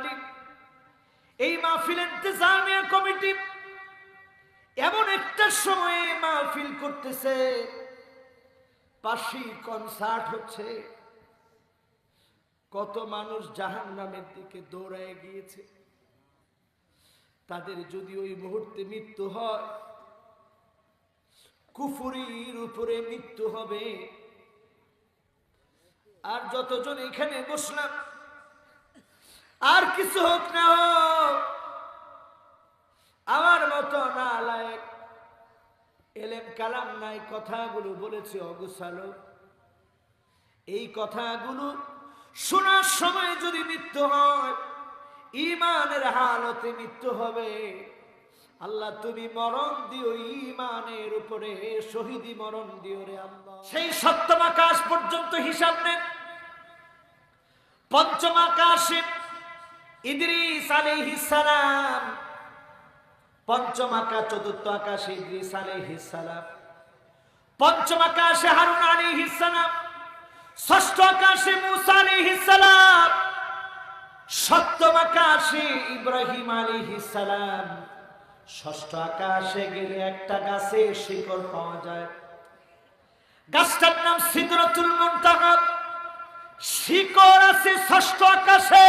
মালিক এই মাহফিল ইন্তজামিয়া কমিটি এমন একটা সময়ে মাহফিল করতেছে পাশি কনসার্ট হচ্ছে। কত মানুষ জাহান নামের দিকে দৌড়ায় গিয়েছে। তাদের যদি ওই মুহূর্তে মৃত্যু হয়, কুফুরির উপরে মৃত্যু হবে। আর যতজন এখানে বসলাম আর কিছু হোক না হোক। আমার মতো না লায়ক এলেম কালাম নাই কথাগুলো বলেছে অগুসালো এই কথাগুলো শোনার সময় যদি মৃত্যু হয় ইমানের হালতে মৃত্যু হবে। আল্লাহ, তুমি মরণ দিও ইমানের উপরে শহীদি মরণ দিও রে আল্লাহ। সেই সপ্তম আকাশ পর্যন্ত হিসাব নেন। পঞ্চম আকাশে ইদ্রিস আলাইহিস সালাম। পঞ্চম আকাশ, চতুর্থ আকাশে, ইদ্রিস আলাইহিস পঞ্চম আকাশে হারুন আলাইহিস সালাম। ষষ্ঠ আকাশে মুসা আলাইহিস সালাম। সপ্তম আকাশে ইব্রাহিম আলাইহিস সালাম। ষষ্ঠ আকাশে গেলে একটা গাছে শিকড় পাওয়া যায়। গাছটার নাম সিদরতুল মুনতাহা। শিকড় আছে ষষ্ঠ আকাশে।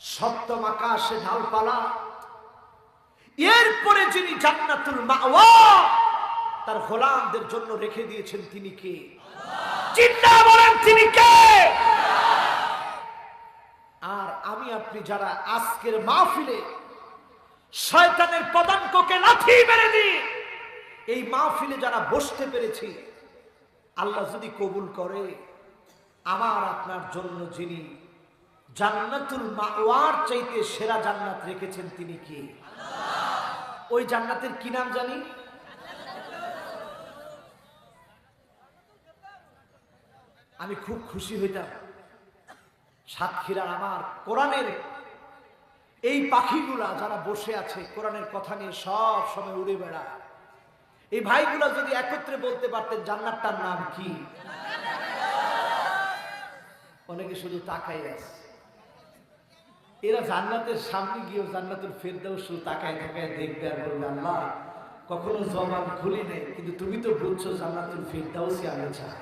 সপ্তম আকাশে ঢালপালা। এরপরে যিনি জান্নাতুল মাওয়া, তার গোলামদের জন্য রেখে দিয়েছেন তিনি কে? চিন্তা বলেন তিনি কে? আর আমি আপনি যারা আজকের মাহফিলে শয়তানের পদাঙ্ককে লাথি মেরে দিই এই মাহফিলে যারা বসতে পেরেছি, আল্লাহ যদি কবুল করে, আমার আপনার জন্য যিনি জান্নাতুল মাওয়ার চাইতে সেরা জান্নাত রেখেছেন তিনি কে? ওই জান্নাতের কি নাম জানি? আমি খুব খুশি হইতাম। সাতক্ষীরার আমার কোরআনের এই পাখিগুলা যারা বসে আছে কোরআনের কথা নিয়ে সব সময় উড়ে বেড়ায়। এই ভাইগুলা যদি একত্রে বলতে পারতেন জান্নাতটার নাম কি? অনেকে শুধু তাকাই আছে। এরা জান্নাতের সামনে গিয়েও জান্নাতুল ফেরদাও শুধু তাকায় তাকায় দেখবে আর বলবে, আল্লাহ, কখনো জবান খুলি নেই, কিন্তু তুমি তো বুঝছ জান্নাতুল ফেরদাউসি আমি চাই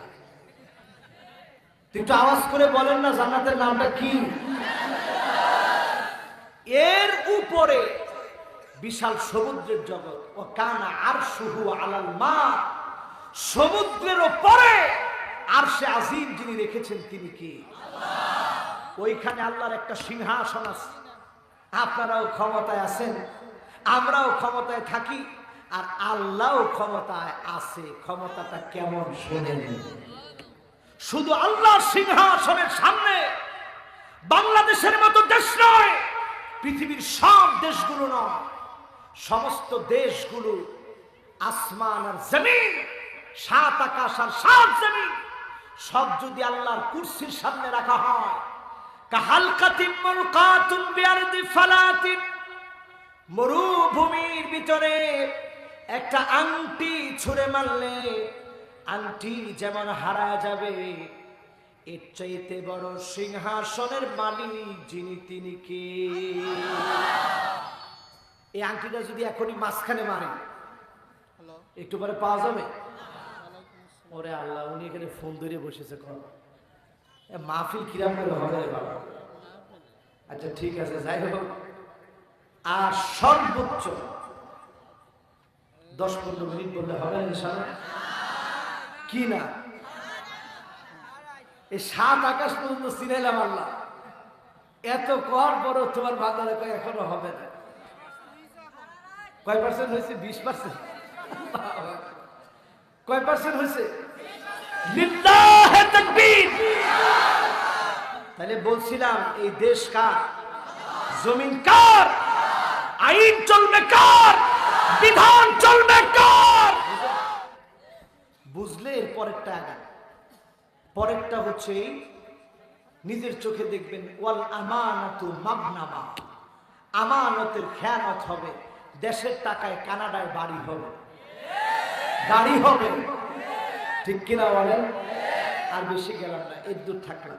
একটু আওয়াজ করে বলেন না জান্নাতের নামটা কি? এর উপরে বিশাল সমুদ্রের জগৎ ও কানা আর শুহু আলাল মা সমুদ্রের ওপরে আর সে আজিম যিনি রেখেছেন তিনি কি? ওইখানে আল্লাহর একটা সিংহাসন আছে। আপনারাও ক্ষমতায় আছেন, আমরাও ক্ষমতায় থাকি, আর আল্লাহও ক্ষমতায় আছে। ক্ষমতাটা কেমন শোনেন। শুধু আল্লাহর সিংহাসনের সামনে বাংলাদেশের মতো দেশ নয়, পৃথিবীর সব দেশগুলো নয়, সমস্ত দেশগুলো আসমান আর জমিন, সাত আকাশ আর সাত জমিন, সব যদি আল্লাহর কুর্সির সামনে রাখা হয় মরুভূমির ভিতরে একটা আংটি ছুঁড়ে মারলে আংটি যেমন হারা যাবে এর চাইতে বড় সিংহাসনের মালিক যিনি তিনি কে? এই আংটিটা যদি এখনই মাঝখানে মারে একটু পরে পাওয়া যাবে? ওরে আল্লাহ উনি এখানে ফোন ধরে বসেছে এ মাহফিল কিরাম করে হবে বাবা। আচ্ছা ঠিক আছে, যাই হোক। আর সর্বোচ্চ দশ পনেরো মিনিট বললে হবে ইনশাল্লাহ কি না? এই সাত আকাশ পর্যন্ত চিনাইলাম আল্লাহ। এত কর বড় তোমার বাজারে কয়, এখনও হবে না। কয় পার্সেন্ট হয়েছে? বিশ পার্সেন্ট কয় পার্সেন্ট হয়েছে? লিল্লাহে তাকবীর। তাহলে বলছিলাম, এই দেশ কার? জমিন কার? আইন চলবে কার? বিধান চলবে কার? বুঝলে এর পরেরটা আগান পরেরটা হচ্ছে নিজের চোখে দেখবেন, ওয়াল আমানাতু মাবনামা আমানতের খেয়ানত হবে, দেশের টাকায় কানাডায় বাড়ি হবে। গাড়ি হবে। ঠিক কিনা বলেন? আর বেশি গেলাম না, এর দূর থাকলাম।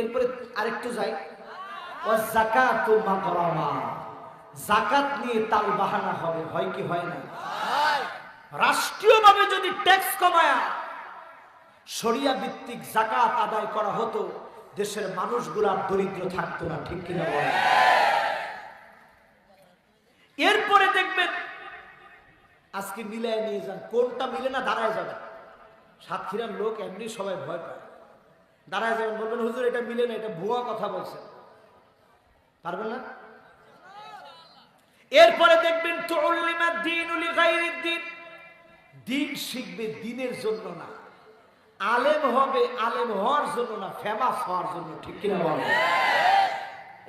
এরপরে আরেকটু যাই। জাকাত জাকাত নিয়ে তাল বাহানা হবে, হয় কি হয় না? রাষ্ট্রীয়ভাবে যদি ট্যাক্স কমায়া শরিয়া ভিত্তিক জাকাত আদায় করা হতো, দেশের মানুষগুলা দরিদ্র থাকতো না, ঠিক কিনা বলেন? এরপরে দেখবেন, আজকে মিলায় নিয়ে যান, কোনটা মিলে না দাঁড়ায় যাবে? সাতক্ষীরার লোক এমনি সবাই ভয় পায়। দাঁড়ায় যাবেন, বলবেন, হুজুর, এটা মিলে না, এটা ভুয়া কথা বলছে পারবেন না? এরপরে দেখবেন দিন দিন শিখবে দিনের জন্য না। আলেম হবে, আলেম হওয়ার জন্য না ফেমাস হওয়ার জন্য, ঠিক কিনা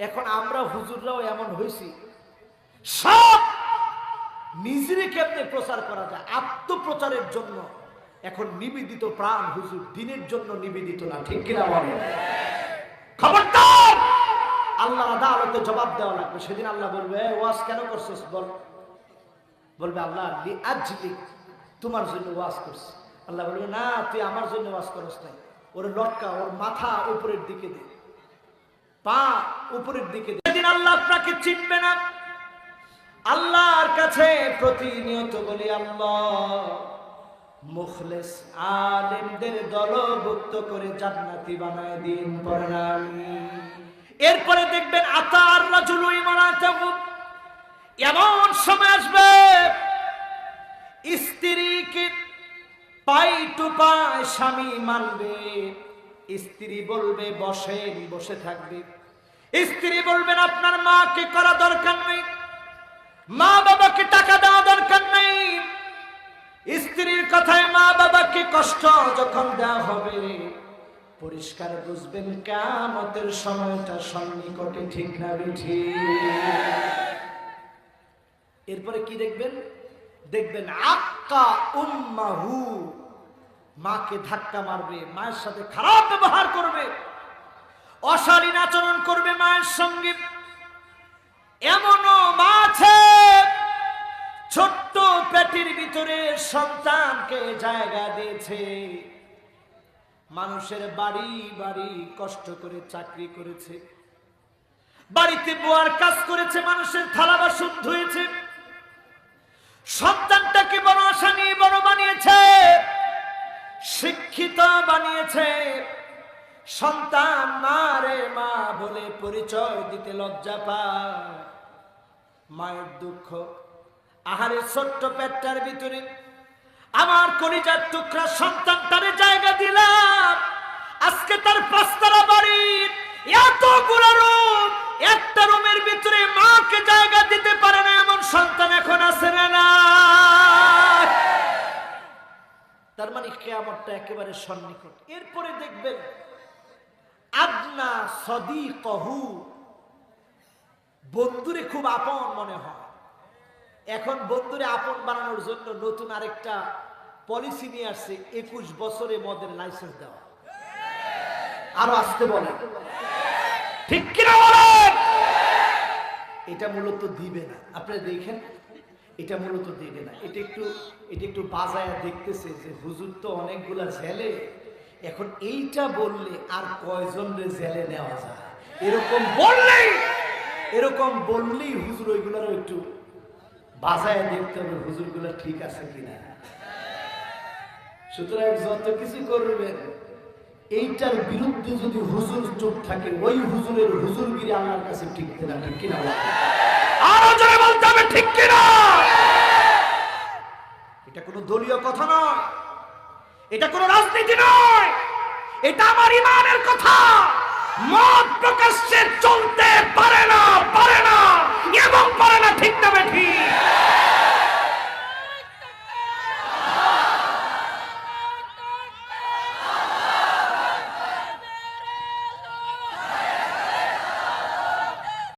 এখন আমরা হুজুররাও এমন হয়েছি। সব নিজেরে কেমনে প্রচার করা যায়? আত্মপ্রচারের জন্য। এখন নিবেদিত প্রাণ হুজুর দিনের জন্য নিবেদিত না, ঠিক কিনা বলে খবরদার! আল্লাহ আদালতে জবাব দেওয়া লাগবে। সেদিন আল্লাহ বলবে ওয়াজ কেন করছিস বল? বলবে, আল্লাহ আজলি তোমার জন্য ওয়াজ করছি। আল্লাহ বলবে, না, তুই আমার জন্য ওয়াজ করস নাই। ওর লটকা, ওর মাথা উপরের দিকে দে। পা উপরের দিকে দে। সেদিন আল্লাহ আপনাকে চিনবে না। আল্লাহর কাছে প্রতিনিয়ত বলি, আল্লাহ মুখলেস আলেমদের দলভুক্ত করে জান্নাতি বানায় দিন পরে এরপরে দেখবেন আতার মানাতাহু এমন সময় আসবে। স্ত্রীকে পাই টু পায় স্বামী মানবে। স্ত্রী বলবে, বসেন, বসে থাকবে। স্ত্রী বলবেন, আপনার মাকে করা দরকার নেই? মা বাবাকে টাকা দেওয়া দরকার নেই? স্ত্রীর কথায় মা বাবাকে কষ্ট যখন দেওয়া হবে, পরিষ্কার বুঝবেন কামতের সময়টা সন্নিকটে ঠিক না বেঠি। এরপরে কি দেখবেন? দেখবেন আক্কা উম্মাহু মাকে ধাক্কা মারবে, মায়ের সাথে খারাপ ব্যবহার করবে, অশালীন আচরণ করবে মায়ের সঙ্গে। এমনও মা আছে ভিতরে সন্তানকে জায়গা দিয়েছে। মানুষের বাড়ি বাড়ি কষ্ট করে চাকরি করেছে। বাড়িতে বোয়ার কাজ করেছে, মানুষের থালা বাসন ধুয়েছে। সন্তানটাকে বড় আশা নিয়ে বড় বানিয়েছে। শিক্ষিত বানিয়েছে। সন্তান মা রে মা বলে পরিচয় দিতে লজ্জা পায়। মায়ের দুঃখ আহারের ছোট্ট পেটটার ভিতরে আমার কলিজার টুকরা সন্তান সন্তানটারে জায়গা দিলাম। আজকে তার পাঁচতলা বাড়ির এতগুলো রুম, একটা রুমের ভিতরে মাকে জায়গা দিতে পারে না এমন সন্তান এখন আছে না না তার মানে কেয়ামতটা একেবারে সন্নিকট। এরপরে দেখবেন, আদনা সদি কহু বন্ধুরে খুব আপন মনে হয়। এখন বন্ধুরে আপন বানানোর জন্য নতুন আরেকটা পলিসি নিয়ে আসছে একুশ বছরে মদের লাইসেন্স দেওয়া। আরও আসতে বলে ঠিক কিনা বলেন? এটা মূলত দিবে না। আপনারা দেখেন এটা মূলত দিবে না। এটা একটু এটা একটু বাজায় দেখতেছে যে হুজুর তো অনেকগুলা জেলে। এখন এইটা বললে আর কয়জন জেলে নেওয়া যায়? এরকম বললেই এরকম বললেই হুজুর ওইগুলারও একটু বাজায় দেখতে হবে হুজুরগুলো ঠিক আছে কিনা। সুতরাং যত কিছু করবেন, এইটার বিরুদ্ধে যদি হুজুর চোখ থাকে, ওই হুজুরের হুজুরগিরি আমার কাছে টিকতে না ঠিক কিনা আরও জোরে বলতে হবে, ঠিক কিনা? এটা কোনো দলীয় কথা নয়। এটা কোনো রাজনীতি নয়। এটা আমার ইমানের কথা